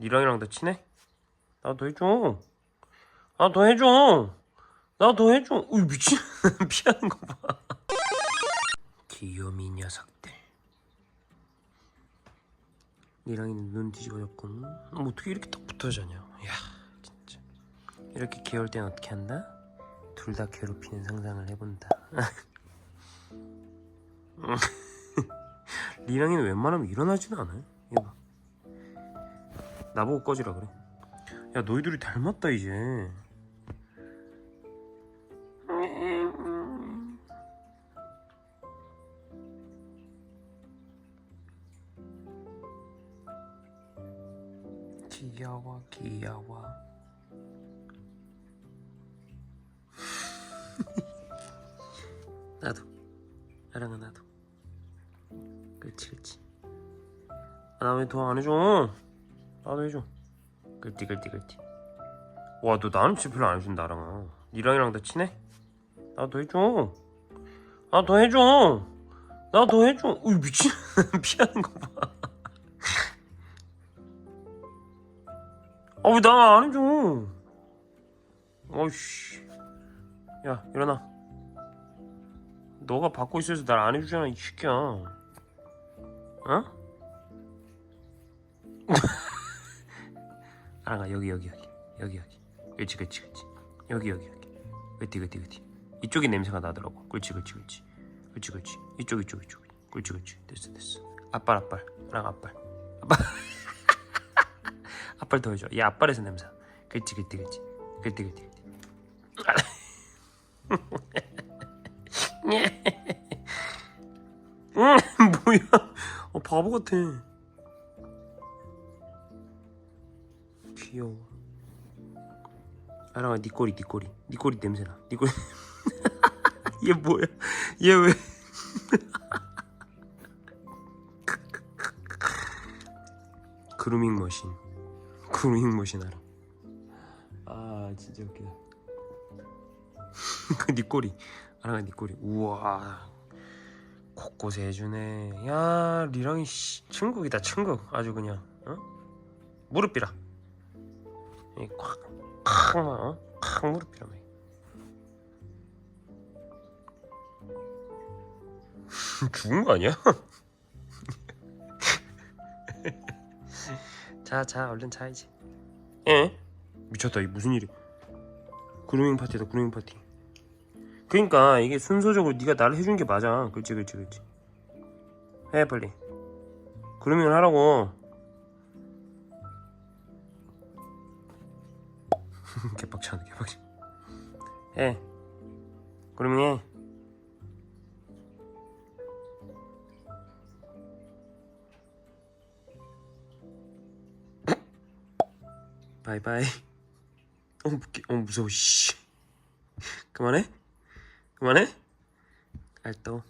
니랑이랑 더 친해? 나도 해줘. 아, 더 해줘. 나도 해줘. 우 미친. 피하는 거 봐. 귀요미 녀석들. 니랑이는 눈 뒤집어졌고 뭐 어떻게 이렇게 딱 붙어 자냐. 야, 진짜. 이렇게 귀여울 땐 어떻게 한다? 둘 다 괴롭히는 상상을 해본다. 리랑이는 웬만하면 일어나지는 않아요. 이거 봐. 나보고 꺼지라 그래. 야 너희들이 닮았다 이제. 귀여워 귀여워. 나도. 나랑아 나도. 그렇지 그렇지. 아, 나 왜 도와 안 해줘? 나도 해줘. 그렇지 그렇지 그렇지. 와, 너 나는 진짜 별로 안 해준 나랑아. 니랑이랑 더 친해? 나도 해줘. 나도 해줘. 나도 해줘. 우 미친. 피하는 거 봐. 아, 왜 나 안 해줘? 어이씨. 야, 일어나. 너가 받고 있어서 날 안 해주잖아, 이 새끼야. 어? 아랑아 여기 여기 여기. 여기 여기. 그렇지 그렇지 그렇지 여기 여기 여기. 그렇지 그렇지 그렇지 이쪽이 냄새가 나더라고. 그렇지 그렇지 그렇지 그렇지 그렇지 이쪽 이쪽 이쪽. 그렇지 그렇지 됐어 됐어. 앞발 앞발 아랑 앞발 앞발 앞발 더 해줘. 얘 앞발에서 냄새. 그렇지 그렇지 그렇지 그렇지 그렇지 응 뭐야? 어 바보 같아 귀여워. 아랑아 네 꼬리 네 꼬리. 네 꼬리 냄새나. 네 꼬리. 얘 뭐야? 얘 왜? 그루밍 머신. 그루밍 머신 알아? 아 진짜 웃기다. 그네 꼬리. 아랑아 네 꼬리. 우와. 곳곳에 해주네. 야 리랑이 씨 천국이다 천국. 아주 그냥 어? 무릎 빌어 콱, 콱, 어? 콱 무릎 빌어 죽은 거 아니야? 자, 자, 얼른 자 이제. 예? 미쳤다. 이게 무슨 일이? 그루밍 파티다, 그루밍 파티. 그러니까 이게 순서적으로 네가 나를 해준 게 맞아. 그렇지, 그렇지, 그렇지. 해 빨리. 그루밍을 하라고. 개빡치네, 개빡치. 해. 그루밍 해. 바이바이. 어, 무게, 어 무서워. 씨. 그만해. 그만해. 알또.